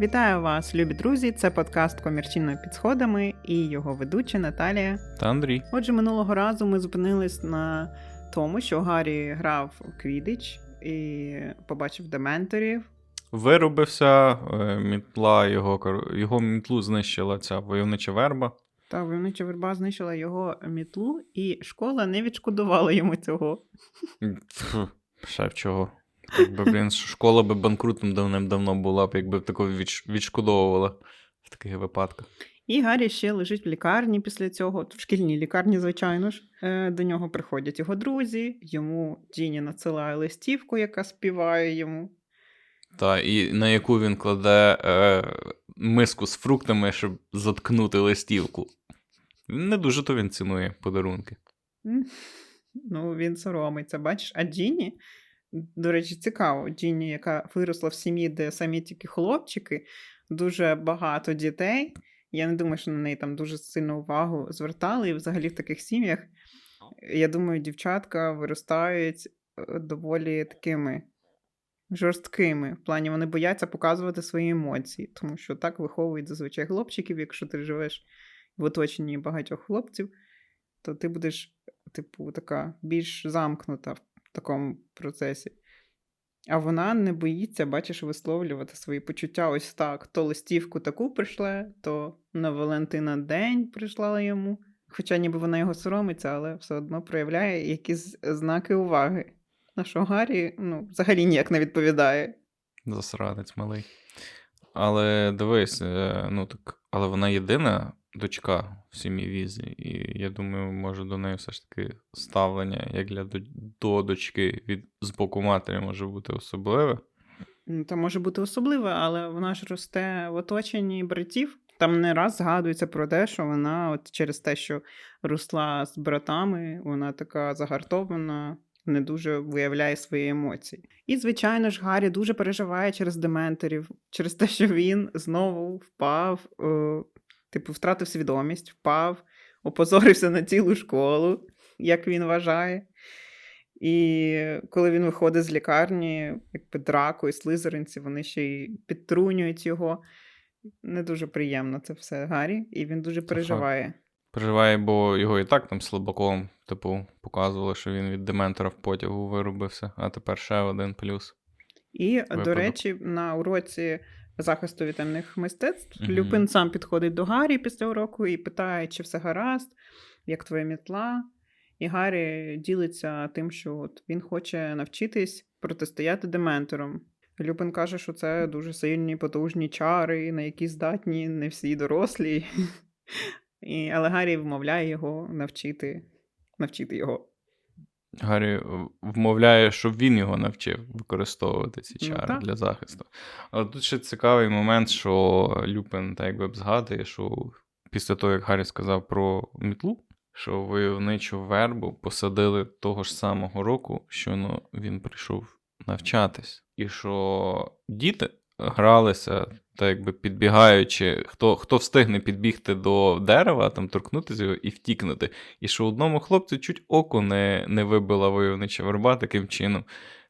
Вітаю вас, любі друзі! Це подкаст комірчинно під сходами і його ведуча Наталія. Та Андрій. Отже, минулого разу ми зупинились на тому, що Гаррі грав у Квідич і побачив дементорів. Вирубився, е, мітла його, його мітлу знищила ця войовнича верба. Та войовнича верба знищила його мітлу, і школа не відшкодувала йому цього. Ще чого. Якби, блін, школа би банкрутом давним-давно була б, якби такого відш- відшкодовувала в таких випадках. І Гаррі ще лежить в лікарні після цього, в шкільній лікарні, звичайно ж. Е, До нього приходять його друзі, йому Діні надсилає листівку, яка співає йому. Та, і на яку він кладе е, миску з фруктами, щоб заткнути листівку. Не дуже то він цінує подарунки. Ну, він соромиться, бачиш. А Джіні, до речі, цікаво, Джіні, яка виросла в сім'ї, де самі тільки хлопчики, дуже багато дітей. Я не думаю, що на неї там дуже сильну увагу звертали. І взагалі в таких сім'ях, я думаю, дівчатка виростають е, доволі такими жорсткими. В плані вони бояться показувати свої емоції, тому що так виховують зазвичай хлопчиків, якщо ти живеш в оточенні багатьох хлопців, то ти будеш типу, така більш замкнута в такому процесі. А вона не боїться, бачиш, висловлювати свої почуття ось так. То листівку таку прийшла, то на Валентина день прийшла йому. Хоча ніби вона його соромиться, але все одно проявляє якісь знаки уваги. На що Гаррі ну, взагалі ніяк не відповідає. Засранець малий. Але дивись, е, ну так, але вона єдина дочка в сім'ї Візі, і я думаю, може до неї все ж таки ставлення, як для до дочки від з боку матері може бути особливе. Ну, Та може бути особливе, але вона ж росте в оточенні братів. Там не раз згадується про те, що вона, от через те, що росла з братами, вона така загартована, не дуже виявляє свої емоції. І, звичайно ж, Гаррі дуже переживає через дементорів, через те, що він знову впав, е, типу, втратив свідомість, впав, опозорився на цілу школу, як він вважає. І коли він виходить з лікарні, якби драко і слизеринці, вони ще й підтрунюють його. Не дуже приємно це все Гаррі, і він дуже переживає. Переживає, бо його і так там слабаком, типу, показували, що він від дементора в потягу виробився, а тепер ще один плюс. І, до речі, на уроці захисту від темних мистецтв Мгм. Люпин сам підходить до Гаррі після уроку і питає, чи все гаразд, як твоя мітла. І Гаррі ділиться тим, що от він хоче навчитись протистояти дементорам. Люпин каже, що це дуже сильні, потужні чари, на які здатні не всі дорослі. І, але Гаррі вмовляє його навчити, навчити його. Гаррі е, вмовляє, щоб він його навчив використовувати ці Ну, чари так. для захисту. Але тут ще цікавий момент, що Люпин так якби б згадує, що після того, як Гаррі сказав про мітлу, що войовничу вербу посадили того ж самого року, що ну, він прийшов навчатись. І що діти гралися, так якби підбігаючи, хто, хто встигне підбігти до дерева, там торкнутися його і втікнути. І що одному хлопцю чуть око не, не вибила войовнича верба таким чином.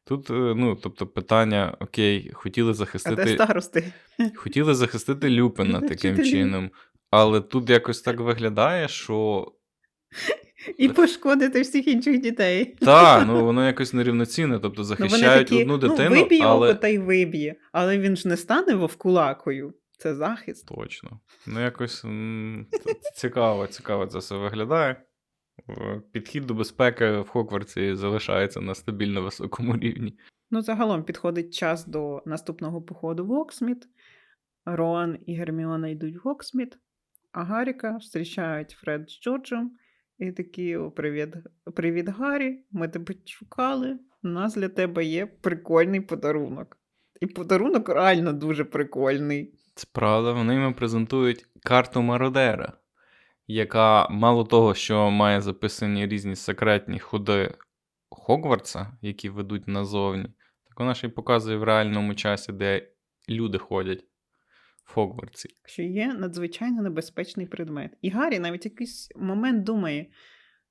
Тут, е, ну, тобто, питання: окей, хотіли А де захистити, старости? хотіли захистити Люпина таким чином. Але тут якось так виглядає, що І пошкодити всіх інших дітей. та, ну воно якось нерівноцінне, тобто Ну, захищають вони такі, одну дитину, ну, виб'є але. око та й виб'є, але він ж не стане вовкулакою. Це захист. Точно. Ну, якось м, цікаво, цікаво це все виглядає. Е, Підхід до безпеки в Хогвартсі залишається на стабільно високому рівні. Ну, загалом підходить час до наступного походу в Оксміт. Роан і Герміона йдуть в Оксміт, а Гаріка зустрічають Фред з Джорджем і такі: О, привіт, привіт, Гаррі. Ми тебе шукали. У нас для тебе є прикольний подарунок. І подарунок реально дуже прикольний. Це правда, вони йому презентують карту Мародера, яка мало того, що має записані різні секретні ходи Хогвартса, які ведуть назовні, так вона ще й показує в реальному часі, де люди ходять в Хогвартсі. що є надзвичайно небезпечний предмет. І Гаррі навіть якийсь момент думає: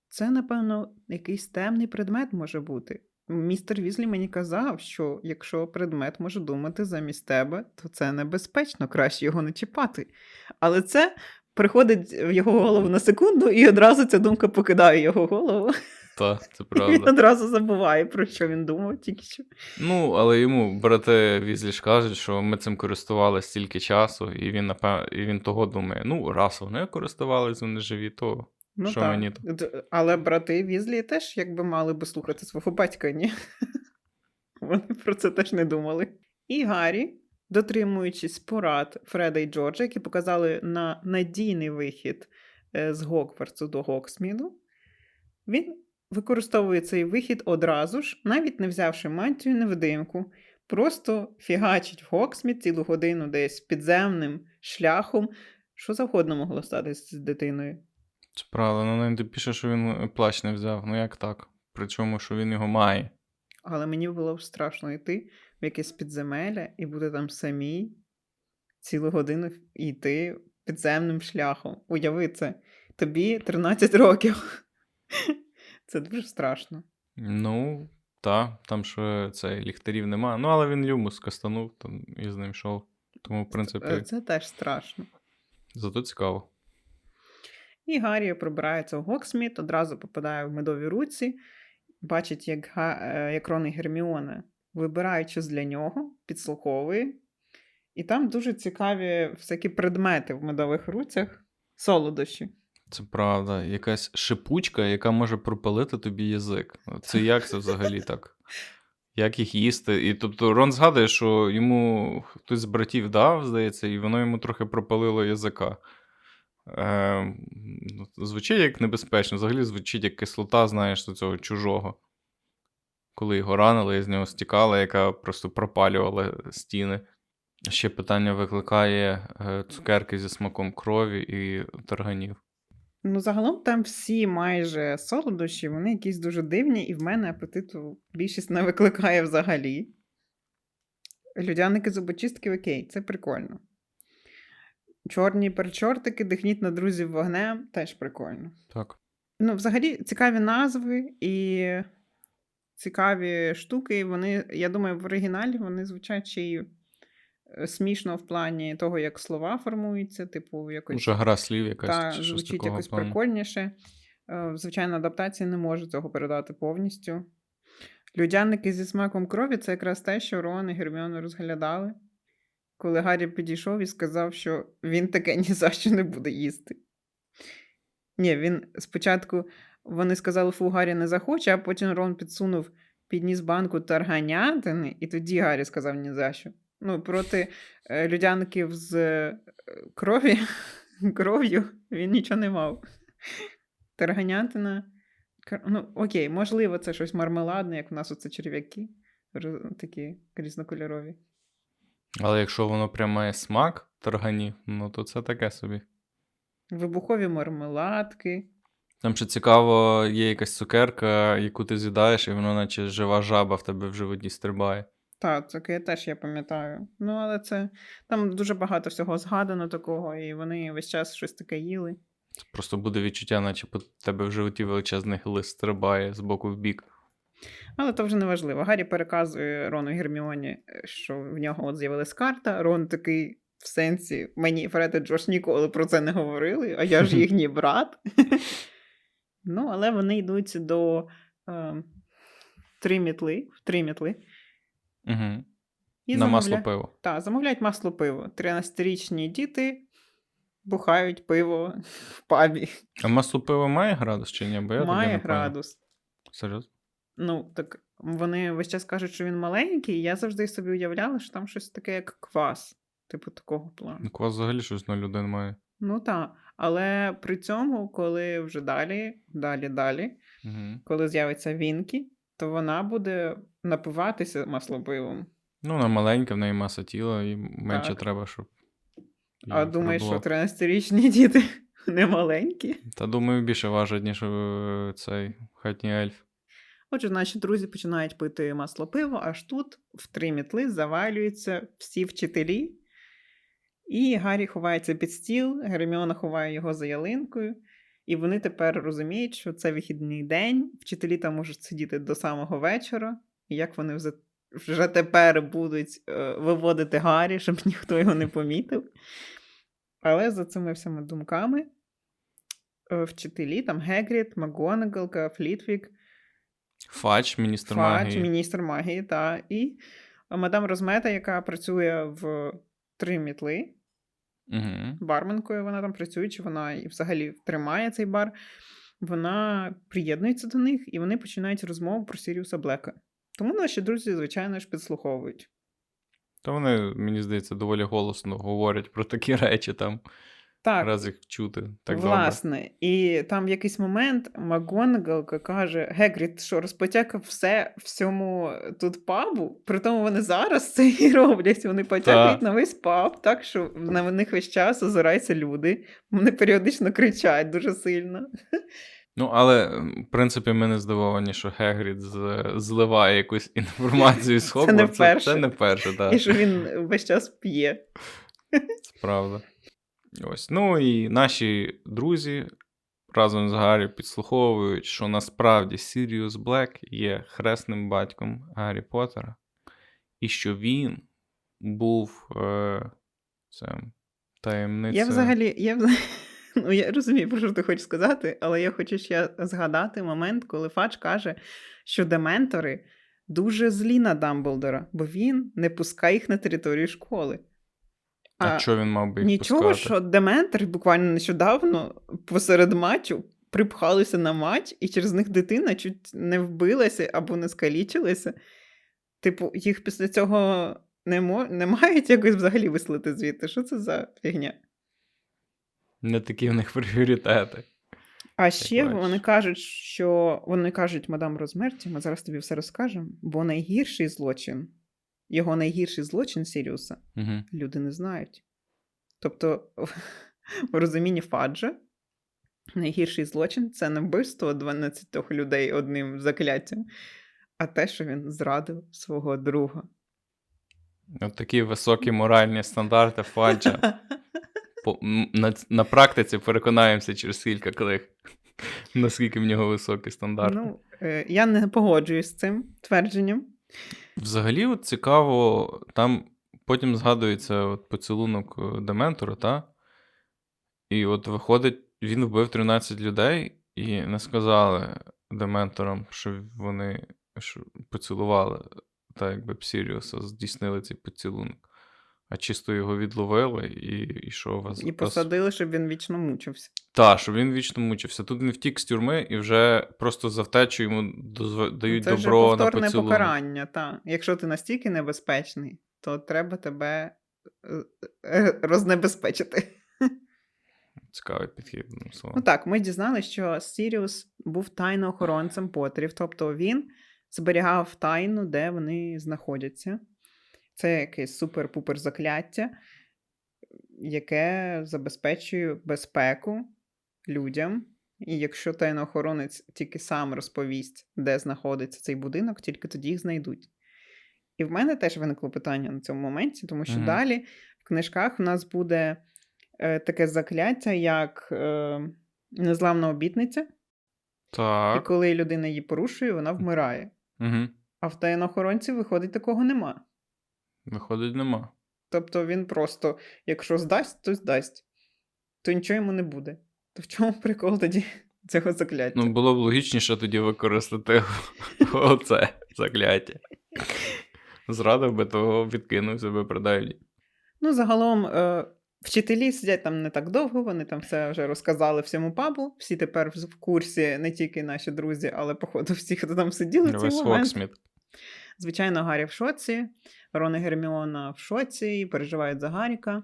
це, напевно, якийсь темний предмет може бути. Містер Візлі мені казав, що якщо предмет може думати замість тебе, то це небезпечно, краще його не чіпати. Але це приходить в його голову на секунду, і одразу ця думка покидає його голову. Та, це І він одразу забуває, про що він думав тільки що. Ну, але йому брати Візлі ж кажуть, що ми цим користувалися стільки часу, і він напев... і він того думає: ну, раз вони користувалися, вони живі, то Ну, Що так. мені то? Але брати Візлі теж якби мали би слухати свого батька, ні? Вони про це теж не думали. І Гаррі, дотримуючись порад Фреда і Джорджа, які показали на надійний вихід е, з Гоквартсу до Гоксміду, він використовує цей вихід одразу ж, навіть не взявши мантію невидимку. Просто фігачить в Гоксмід цілу годину десь підземним шляхом. Що завгодно могло статися з дитиною. це правда. Ну, навіть пише, що він плащ не взяв. Ну як так? Причому, що він його має. Але мені було б страшно йти в якесь підземелля і бути там самій цілу годину йти підземним шляхом. Уяви це. Тобі 13 років. Це дуже страшно. Ну, та, там ще цей ліхтарів нема. Ну, але він люмус кастанув там і з ним йшов. Тому, в принципі, Е, Це теж страшно. зато цікаво. І Гаррі пробирається в Гоксміт, одразу попадає в медові руці, бачить, як, Га- е, як Рон і Герміона вибирають щось для нього, підслуховує. І там дуже цікаві всякі предмети в медових руцях, солодощі. Це правда. Якась шипучка, яка може пропалити тобі язик. Це як це взагалі так? Як їх їсти? І тобто Рон згадує, що йому хтось з братів дав, здається, і воно йому трохи пропалило язика. Е, звучить як небезпечно, взагалі звучить як кислота, знаєш, до цього чужого. Коли його ранили, і з нього стікала, яка просто пропалювала стіни. Ще питання викликає е, цукерки зі смаком крові і тарганів. Ну, загалом там всі майже солодощі, вони якісь дуже дивні, і в мене апетиту більшість не викликає взагалі. Людяники зубочистки окей, це прикольно. Чорні перчортики, дихніть на друзів вогнем, теж прикольно. Так. Ну, взагалі, цікаві назви і цікаві штуки. Вони, я думаю, в оригіналі вони звучать ще й смішно в плані того, як слова формуються, типу, якось. Уже гра слів якась. Та, чи звучить такого якось плану. прикольніше. Е, Звичайно, адаптація не може цього передати повністю. Людяники зі смаком крові це якраз те, що Рон і Герміона розглядали, коли Гаррі підійшов і сказав, що він таке ні за що не буде їсти. Ні, він спочатку вони сказали, фу, Гаррі не захоче, а потім Рон підсунув, підніс банку тарганятини, і тоді Гаррі сказав ні за що. Ну, проти е, людяників з е, крові, кров'ю він нічого не мав. Тарганятина. Ну, окей, можливо, це щось мармеладне, як у нас оце черв'яки, такі різнокольорові. Але якщо воно прям має смак тарганів, ну то це таке собі. Вибухові мармеладки. Там ще цікаво, є якась цукерка, яку ти з'їдаєш, і воно наче жива жаба в тебе в животі стрибає. Так, таке теж я пам'ятаю. Ну, але це там дуже багато всього згадано такого, і вони весь час щось таке їли. Це просто буде відчуття, наче по тебе в животі величезний глист стрибає з боку в бік. Але то вже не важливо. Гаррі переказує Рону Герміоні, що в нього от з'явилась карта. Рон такий в сенсі, мені Фред і Джош ніколи про це не говорили, а я ж їхній брат. ну, але вони йдуть до е, в три мітли. Угу. І На замовля- масло пиво. Так, замовляють масло пиво. 13-річні діти бухають пиво в пабі. А масло пиво має градус чи ні? Бо я Має градус. Серйозно? Ну, так вони весь час кажуть, що він маленький, і я завжди собі уявляла, що там щось таке, як квас, типу такого плану. Ну, Квас взагалі щось на людей має. Ну так. Але при цьому, коли вже далі, далі, далі, Угу. коли з'явиться Вінкі, то вона буде напиватися маслопивом. Ну, вона маленька, в неї маса тіла, і менше Так. треба, щоб. А думаєш, що пробило. 13-річні діти не маленькі? Та думаю, більше важить, ніж е, цей хатній ельф. Отже, наші друзі починають пити масло пиво, аж тут в три мітли завалюються всі вчителі. І Гаррі ховається під стіл, Герміона ховає його за ялинкою. І вони тепер розуміють, що це вихідний день, вчителі там можуть сидіти до самого вечора, і як вони вже, вже тепер будуть е, виводити Гаррі, щоб ніхто його не помітив. Але за цими всіма думками е, вчителі, там Гегріт, Макгонагалка, Флітвік, Фач, міністр Фадж, магії. міністр магії, та, і мадам Розмета, яка працює в три мітли, Угу. барменкою вона там працює, чи вона і взагалі тримає цей бар. Вона приєднується до них, і вони починають розмову про Сіріуса Блека. Тому наші друзі, звичайно ж, підслуховують. Та вони, мені здається, доволі голосно говорять про такі речі там. Так, Раз їх чути. Так добре. власне. І там в якийсь момент Макгонагалка каже: Гегріт, що розпотякав все всьому тут пабу, при тому вони зараз це і роблять. Вони потякають на весь паб, так що на них весь час озираються люди. Вони періодично кричать дуже сильно. Ну, але, в принципі, ми не здивовані, що Хегрід з- зливає якусь інформацію з Це не вперше. Це не вперше, так. І що він весь час п'є. Це правда. Ось. Ну і наші друзі разом з Гаррі підслуховують, що насправді Сіріус Блек є хресним батьком Гаррі Поттера, і що він був е, це, таємницею. Я взагалі, я взагалі. Ну, я розумію, про що ти хочеш сказати, але я хочу ще згадати момент, коли Фадж каже, що дементори дуже злі на Дамблдора, бо він не пускає їх на територію школи. А, що він мав би Нічого, пускати? що дементори буквально нещодавно посеред матчу припхалися на матч, і через них дитина чуть не вбилася або не скалічилася. Типу, їх після цього не, мо... не мають якось взагалі вислати звідти. Що це за фігня? Не такі в них пріоритети. А ще бачиш. вони кажуть, що вони кажуть мадам Розмерті, ми зараз тобі все розкажемо, бо найгірший злочин, його найгірший злочин Сіріуса Угу. люди не знають. Тобто, в розумінні Фаджа, найгірший злочин це не вбивство 12 людей одним закляттям, а те, що він зрадив свого друга. От такі високі моральні стандарти Фаджа. По, на, на практиці переконаємося через кілька книг, наскільки в нього високі стандарти. Ну, е, я не погоджуюсь з цим твердженням. Взагалі, от цікаво, там потім згадується от поцілунок е, Дементора, та? І от виходить, він вбив 13 людей, і не сказали Дементорам, що вони що поцілували, так якби Псіріуса Сіріуса, здійснили цей поцілунок. А чисто його відловили і, і що вас. І посадили, щоб він вічно мучився. Так, щоб він вічно мучився. Тут він втік з тюрми і вже просто за втечу йому дозв... дають це вже добро на повторне поцілунок. покарання. Та. Якщо ти настільки небезпечний, то треба тебе е, е, рознебезпечити. Цікавий підхід. Ну так, ми дізналися, що Сіріус був тайноохоронцем Потерів, тобто він зберігав тайну, де вони знаходяться. Це якесь супер-пупер закляття, яке забезпечує безпеку людям. І якщо тайноохоронець тільки сам розповість, де знаходиться цей будинок, тільки тоді їх знайдуть. І в мене теж виникло питання на цьому моменті, тому що Мгм. далі в книжках у нас буде е, таке закляття, як е, незламна обітниця, і коли людина її порушує, вона вмирає. Угу. А в таїноохоронці виходить, такого нема. Виходить, нема. Тобто він просто, якщо здасть, то здасть, то нічого йому не буде. То в чому прикол тоді цього закляття? Ну, було б логічніше тоді використати оце закляття. Зрадив би того, відкинувся би принаймні. Ну, загалом, е, вчителі сидять там не так довго, вони там все вже розказали всьому пабу. Всі тепер в курсі, не тільки наші друзі, але, походу, всі, хто там сиділи момент. Фоксміт. Звичайно, Гаррі в шоці, Рон Герміона в шоці і переживають за Гаріка.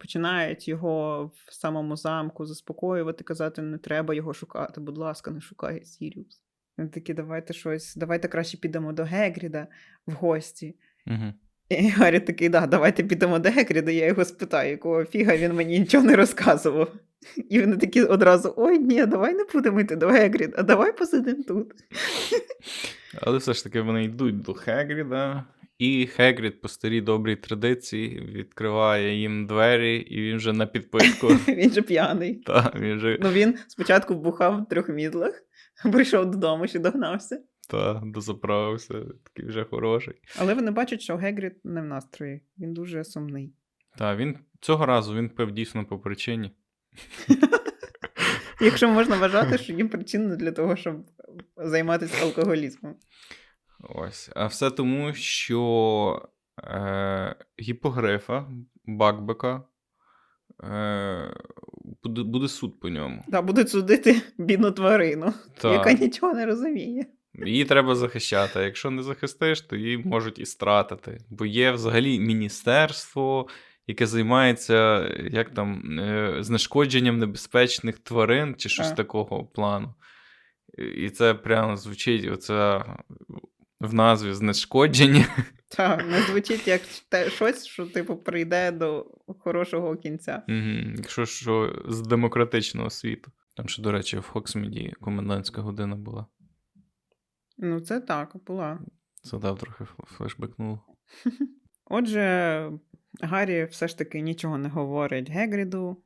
Починають його в самому замку заспокоювати, казати, не треба його шукати, будь ласка, не шукай Сіріус. Він такі, давайте щось, давайте краще підемо до Гегріда в гості. Угу. І Гаррі такий, да, давайте підемо до Гекріда, я його спитаю, якого фіга він мені нічого не розказував. І вони такі одразу: ой, ні, давай не будемо йти до Гекріда, а давай посидимо тут. Але все ж таки вони йдуть до Хегріда, І Хегрід по старій добрій традиції відкриває їм двері, і він вже на підписку. Він же п'яний. Та, він вже Ну він спочатку бухав в трьох мідлах, прийшов додому, ще догнався. Та, дозаправився, такий вже хороший. Але вони бачать, що Гегрід не в настрої. Він дуже сумний. Та, він цього разу він пив дійсно по причині. Якщо можна вважати, що їм причина для того, щоб займатися алкоголізмом. Ось. А все тому, що е, гіпогрифа, Бакбека, е, буде, буде суд по ньому. Та будуть судити бідну тварину, Та. яка нічого не розуміє. Її треба захищати. А якщо не захистиш, то її можуть і стратити. Бо є взагалі міністерство, яке займається як там, е, знешкодженням небезпечних тварин чи щось Так. такого плану. І це прямо звучить оце в назві знешкодження. Та не звучить як те щось, що типу прийде до хорошого кінця. Мгм, Якщо що з демократичного світу. Там ще, до речі, в Хоксміді комендантська година була. Ну, це так, була. Задав трохи фл- флешбекнуло. Отже, Гаррі все ж таки нічого не говорить Гегріду,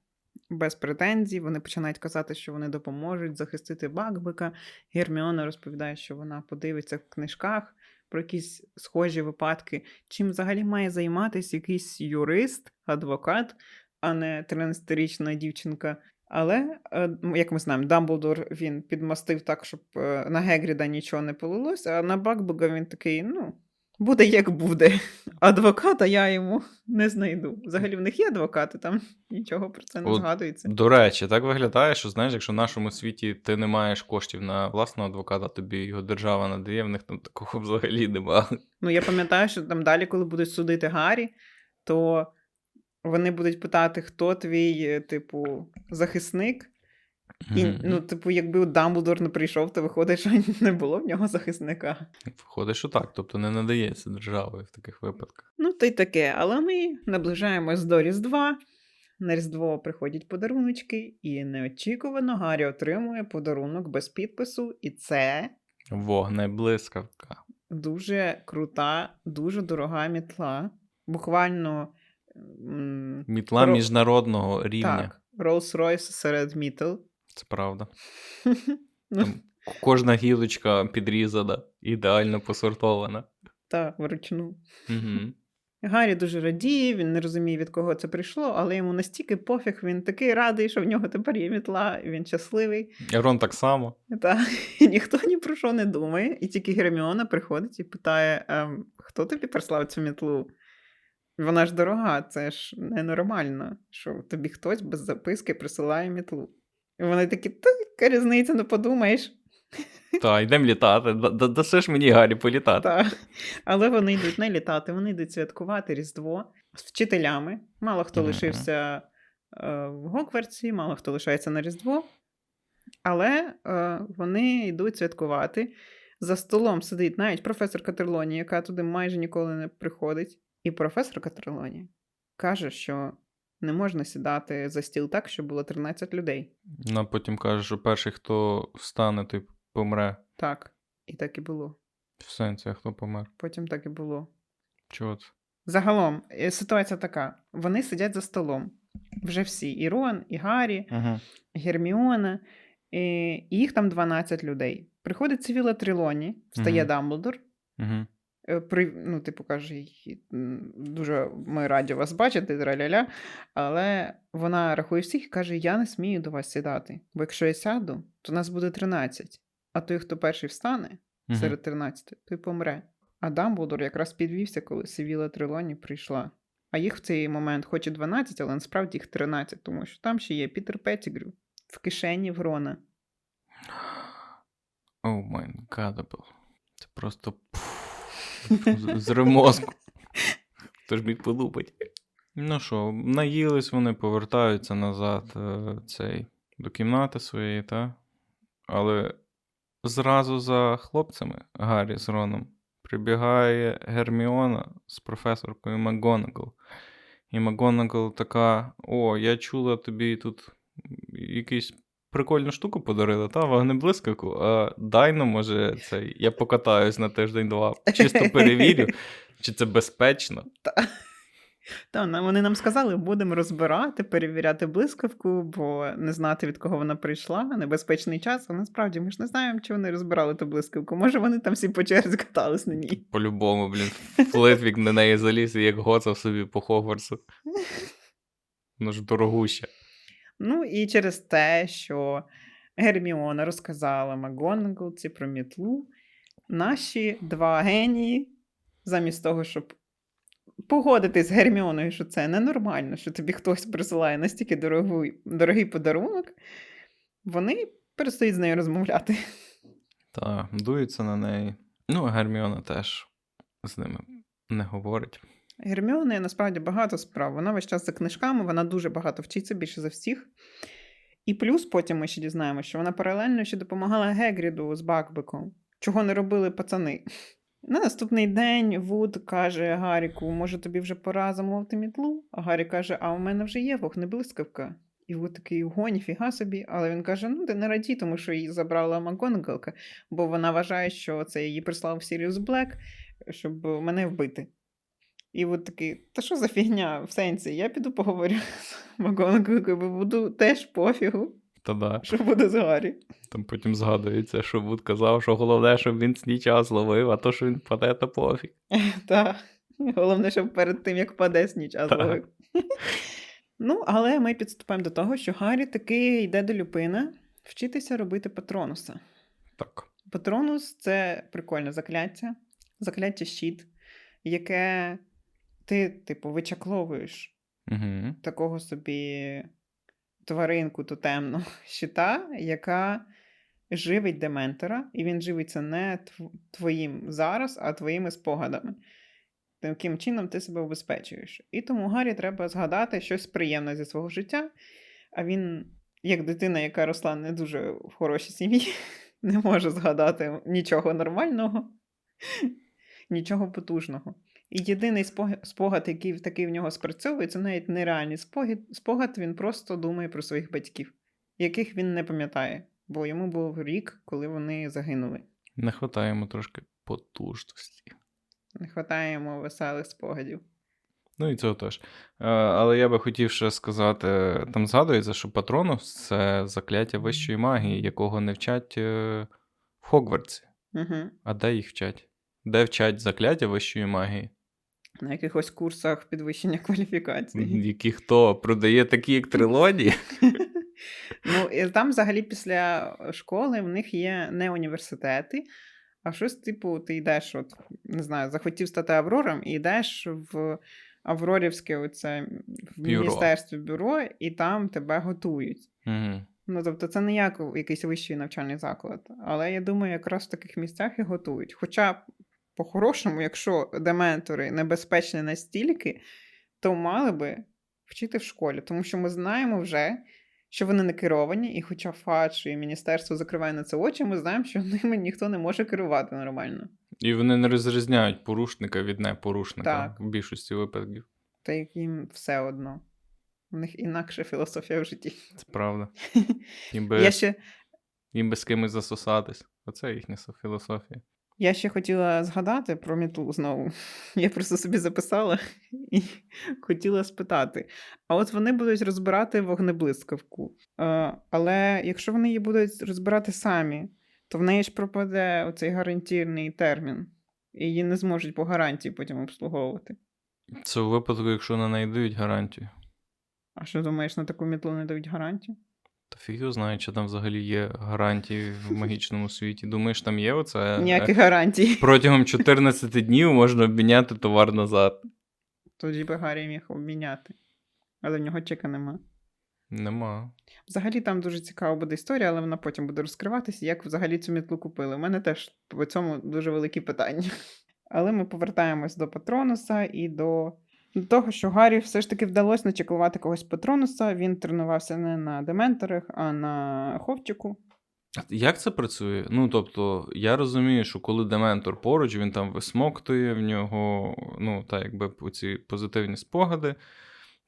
без претензій. Вони починають казати, що вони допоможуть захистити Бакбека. Герміона розповідає, що вона подивиться в книжках про якісь схожі випадки. Чим взагалі має займатися якийсь юрист, адвокат, а не 13-річна дівчинка. Але, е, як ми знаємо, Дамблдор він підмастив так, щоб е, на Гегріда нічого не полилося, а на Бакбека він такий, ну, буде як буде. Адвоката я йому не знайду. Взагалі в них є адвокати, там нічого про це не От згадується. До речі, так виглядає, що знаєш, якщо в нашому світі ти не маєш коштів на власного адвоката, тобі його держава надає, в них там такого взагалі немає. Ну, я пам'ятаю, що там далі, коли будуть судити Гаррі, то вони будуть питати, хто твій, е, типу, захисник. І, ну, типу, якби Дамблдор не прийшов, то виходить, що не було в нього захисника. Виходить, що так, тобто не надається державою в таких випадках. Ну, то й таке, але ми наближаємось до Різдва. На Різдво приходять подаруночки, і неочікувано Гаррі отримує подарунок без підпису, і це Вогнеблискавка. дуже крута, дуже дорога мітла. Буквально Мітла Про- міжнародного рівня. так, Rolls-Royce серед мітл. Це правда. Там кожна гілочка підрізана, ідеально посортована. так, вручну. Угу. Гаррі дуже радіє, він не розуміє, від кого це прийшло, але йому настільки пофіг, він такий радий, що в нього тепер є мітла, він щасливий. Рон так само. Та і ніхто ні про що не думає, і тільки Герміона приходить і питає: ем, хто тобі прислав цю мітлу? Вона ж дорога, це ж ненормально, що тобі хтось без записки присилає мітлу. І вони такі, та яка різниця, не подумаєш. Та, йдемо літати. Да- да- Даси ж мені Гаррі політати. Та. Але вони йдуть не літати, вони йдуть святкувати Різдво з вчителями. Мало хто лишився е, в Гоквартсі, мало хто лишається на Різдво. Але е, вони йдуть святкувати. За столом сидить навіть професор Катерлоні, яка туди майже ніколи не приходить. І професор Катерлоні каже, що не можна сідати за стіл так, щоб було 13 людей. Ну, а потім каже, що перший, хто встане, той помре. Так, і так і було. В сенсі, а хто помер? Потім так і було. Чого це? Загалом, е, ситуація така: вони сидять за столом. Вже всі: і Рон, і Гаррі, Угу. Герміона, і їх там 12 людей. Приходить Цивіла Трілоні, встає Мгм. Дамблдор. Угу. При, ну, типу, каже, дуже ми раді вас бачити, траля-ля. Але вона рахує всіх і каже: Я не смію до вас сідати. Бо якщо я сяду, то нас буде 13. А той, хто перший встане серед 13, той помре. А Дамблдор якраз підвівся, коли Севіла Трелоні прийшла. А їх в цей момент хоч і 12, але насправді їх 13, тому що там ще є Пітер Петтігрю в кишені в Рона. О май гадабл. Це просто з- мозку. Хто ж міг подумати. Ну що, наїлись вони, повертаються назад е, цей, до кімнати своєї, та? Але зразу за хлопцями Гаррі з Роном прибігає Герміона з професоркою МакГонагал. І МакГонагал така: О, я чула тобі тут якусь прикольну штуку подарили, та вогнеблискавку, а дай ну, може, цей, я покатаюсь на тиждень-два, чисто перевірю. Чи це безпечно? Та, вони нам сказали, будемо розбирати, перевіряти блискавку, бо не знати, від кого вона прийшла, небезпечний час. А насправді ми ж не знаємо, чи вони розбирали ту блискавку. Може, вони там всі по черзі катались на ній. По-любому, блін, Флитвік на неї заліз і як гоцав собі по Хогвартсу. Ну ж дорогуща. Ну і через те, що Герміона розказала Макгонагалці про мітлу, наші два генії, замість того, щоб погодитись з Герміоною, що це ненормально, що тобі хтось присилає настільки дорогий, дорогий подарунок, вони перестають з нею розмовляти. Так, дуються на неї. Ну, Герміона теж з ними не говорить. Герміони насправді багато справ. Вона весь час за книжками, вона дуже багато вчиться більше за всіх. І плюс потім ми ще дізнаємося, що вона паралельно ще допомагала Гегріду з Бакбеком, чого не робили пацани. На наступний день Вуд каже Гаріку, може тобі вже пора замовити мітлу? А Гаррі каже, а у мене вже є вогнеблискавка. І Вуд такий ого, ніфіга собі. Але він каже: ну ти не радій, тому що її забрала Макгонагалка, бо вона вважає, що це її прислав Сіріус Блек, щоб мене вбити. І от такий, та що за фігня в сенсі? Я піду поговорю з Макгонагалкою, бо буду теж пофігу, Та да, що буде з Гаррі. там потім згадується, що Вуд казав, що головне, щоб він сніча зловив, а то, що він паде, то пофіг. Так. Головне, щоб перед тим, як впаде сніч, а Так. зловив. Ну, але ми підступаємо до того, що Гаррі таки йде до Люпина вчитися робити патронуса. Так. Патронус це прикольне закляття, закляття щит, яке ти, типу, вичакловуєш Угу. такого собі тваринку тотемну щита, яка живить дементора, і він живиться не твоїм зараз, а твоїми спогадами. Таким чином ти себе убезпечуєш. І тому Гаррі треба згадати щось приємне зі свого життя. А він, як дитина, яка росла не дуже в хорошій сім'ї, не може згадати нічого нормального, нічого потужного. І єдиний спогад, який такий в нього спрацьовує, це навіть нереальний спогад, спогад, він просто думає про своїх батьків, яких він не пам'ятає, бо йому був рік, коли вони загинули. Не хватає йому трошки потужності. Не вистачає йому веселих спогадів. Ну і цього теж. Е, Але я би хотів ще сказати: там згадується, що Патронус це закляття вищої магії, якого не вчать е, в Хогвартсі. Угу. А де їх вчать? Де вчать закляття вищої магії? На якихось курсах підвищення кваліфікації. Які хто продає такі, як трилоні? Ну, і там взагалі після школи в них є не університети, а щось, типу, ти йдеш, от, не знаю, захотів стати Аврором і йдеш в Аврорівське оце в Бюро. міністерстві бюро, і там тебе готують. Угу. Ну, тобто, це не як якийсь вищий навчальний заклад. Але я думаю, якраз в таких місцях і готують. Хоча, по-хорошому, якщо дементори небезпечні настільки, то мали би вчити в школі, тому що ми знаємо вже, що вони не керовані, і хоча ФАЧ і міністерство закриває на це очі, ми знаємо, що ними ніхто не може керувати нормально. І вони не розрізняють порушника від непорушника Так. в більшості випадків. Та як їм все одно. У них інакша філософія в житті. Це правда. Їм би, Я ще їм би з кимось засосатись. Оце їхня філософія. Я ще хотіла згадати про мітлу знову. Я просто собі записала і хотіла спитати. А от вони будуть розбирати вогнеблискавку. Е, але якщо вони її будуть розбирати самі, то в неї ж пропаде оцей гарантійний термін, і її не зможуть по гарантії потім обслуговувати. Це у випадку, якщо неї дають гарантію. А що думаєш, на таку мітлу не дають гарантію? Та фіг його знає, чи там взагалі є гарантії в магічному світі. Думаєш, там є оце? е, Ніяких гарантій. Протягом 14 днів можна обміняти товар назад. Тоді би Гаррі міг обміняти. Але в нього чека нема. Нема. Взагалі там дуже цікава буде історія, але вона потім буде розкриватися, як взагалі цю мітлу купили. У мене теж по цьому дуже великі питання. Але ми повертаємось до Патронуса і до, до того, що Гаррі все ж таки вдалося начеклувати когось Патронуса. Він тренувався не на дементорах, а на ховчику. Як це працює? Ну, тобто, я розумію, що коли дементор поруч, він там висмоктує в нього, ну, так, якби ці позитивні спогади,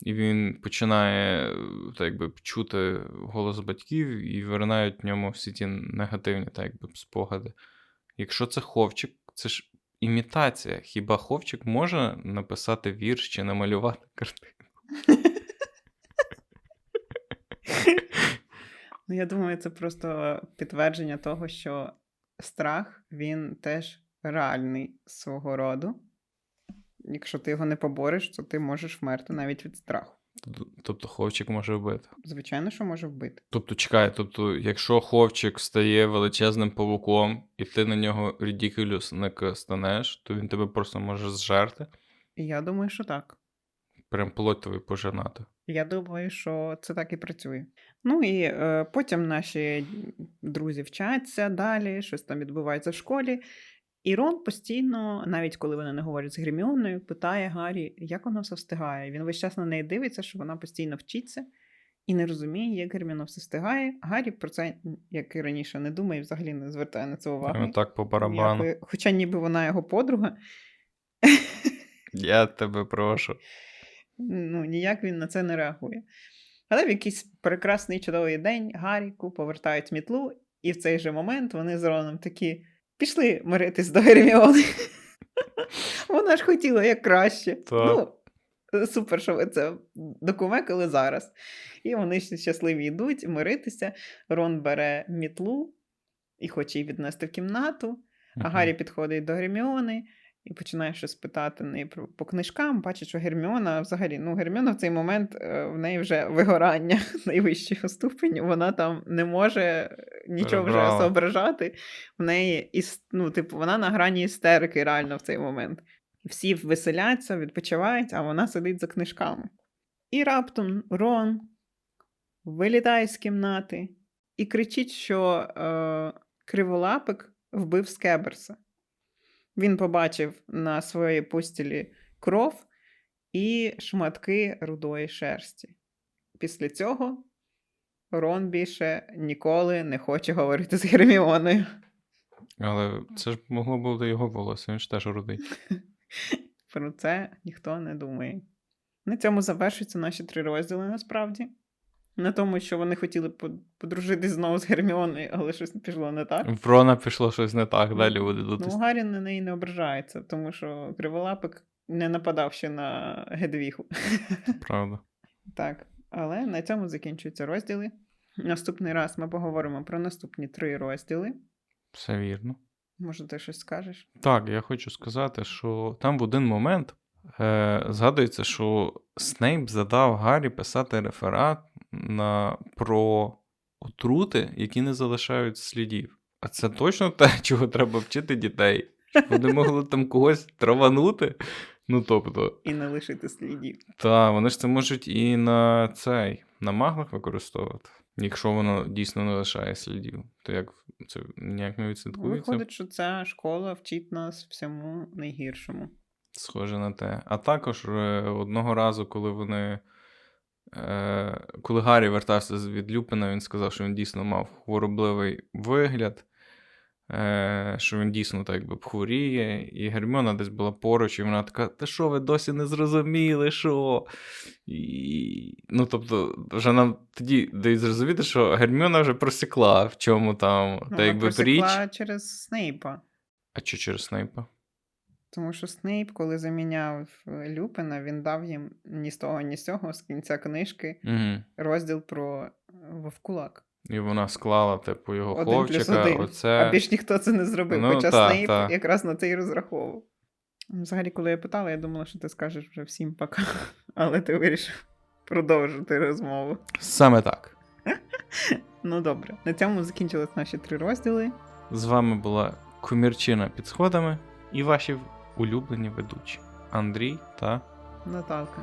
і він починає так, якби, чути голос батьків і виринають в ньому всі ті негативні так, якби, спогади. Якщо це ховчик, це ж імітація. Хіба хлопчик може написати вірш чи намалювати картину? Ну, я думаю, це просто підтвердження того, що страх він теж реальний свого роду. Якщо ти його не побореш, то ти можеш вмерти навіть від страху. Тобто хлопчик може вбити. Звичайно, що може вбити. Тобто, чекай, тобто, якщо хлопчик стає величезним павуком, і ти на нього рідікулюсник станеш, то він тебе просто може зжерти, я думаю, що так. прям плоть твою пожирнати. Я думаю, що це так і працює. Ну і е, потім наші друзі вчаться далі, щось там відбувається в школі. І Рон постійно, навіть коли вони не говорять з Герміоною, питає Гаррі, як вона все встигає. Він весь час на неї дивиться, що вона постійно вчиться і не розуміє, як Герміона все встигає. Гаррі про це, як і раніше, не думає взагалі не звертає на це уваги. Прямо так по барабану. Ніякої- Хоча ніби вона його подруга, Я тебе прошу. ну, ніяк він на це не реагує. Але в якийсь прекрасний чудовий день Гарріку повертають мітлу, і в цей же момент вони з Роном такі пішли миритись до Герміони. Вона ж хотіла як краще. Так. Ну, супер, що ви це докумекали зараз. І вони ще щасливі йдуть миритися. Рон бере мітлу і хоче її віднести в кімнату. А. Гаррі підходить до Герміони і починає щось питати неї про по книжкам. Бачить, що Герміона взагалі, ну Герміона в цей момент е, в неї вже вигорання найвищого ступеню. Вона там не може е, нічого вже Перебрала. зображати. В неї іс- ну, типу, вона на грані істерики реально в цей момент. Всі веселяться, відпочивають, а вона сидить за книжками. І раптом Рон вилітає з кімнати і кричить, що е, криволапик вбив Скеберса. Він побачив на своїй постілі кров і шматки рудої шерсті. Після цього Рон більше ніколи не хоче говорити з Герміоною. Але це ж могло бути його волосся, він ж теж рудий. Про це ніхто не думає. На цьому завершуються наші три розділи насправді. На тому, що вони хотіли по- подружитись знову з Герміоною, але щось пішло не так. В Рона пішло щось не так, далі буде Ну, тут. Гаррі на неї не ображається, тому що криволапик не нападав ще на Гедвіху. Правда. Так, але на цьому закінчуються розділи. Наступний раз ми поговоримо про наступні три розділи. Все вірно. Може, ти щось скажеш? Так, я хочу сказати, що там в один момент е, згадується, що Снейп задав Гаррі писати реферат на, про отрути, які не залишають слідів. А це точно те, чого треба вчити дітей. Щоб Вони могли там когось траванути. Ну тобто, І не лишити слідів. та вони ж це можуть і на цей, на маглах використовувати. Якщо воно дійсно не лишає слідів, то як це ніяк не відслідкується? Виходить, що ця школа вчить нас всьому найгіршому. Схоже на те. А також е, одного разу, коли вони. Е, коли Гаррі вертався з- від Люпина, він сказав, що він дійсно мав хворобливий вигляд, е, що він дійсно так би хворіє. І Герміона десь була поруч, і вона така: Та що, ви досі не зрозуміли, що? І... Ну, тобто, вже нам тоді дають зрозуміти, що Герміона вже просікла, в чому там, Ну, та якби просікла через Снейпа. А що через Снейпа? Тому що Снейп, коли заміняв е, Люпина, він дав їм ні з того, ні з цього з кінця книжки Угу. розділ про е, Вовкулак. І вона склала, типу, його Один плюс хлопчика. один. Оце... А більш ніхто це не зробив. Ну, Хоча та, Снейп та. якраз на це і розраховував. Взагалі, коли я питала, я думала, що ти скажеш вже всім пока. Але ти вирішив продовжити розмову. Саме так. Ну добре, на цьому закінчились наші три розділи. З вами була Кумірчина під сходами і ваші улюблені ведучі Андрій та Наталка.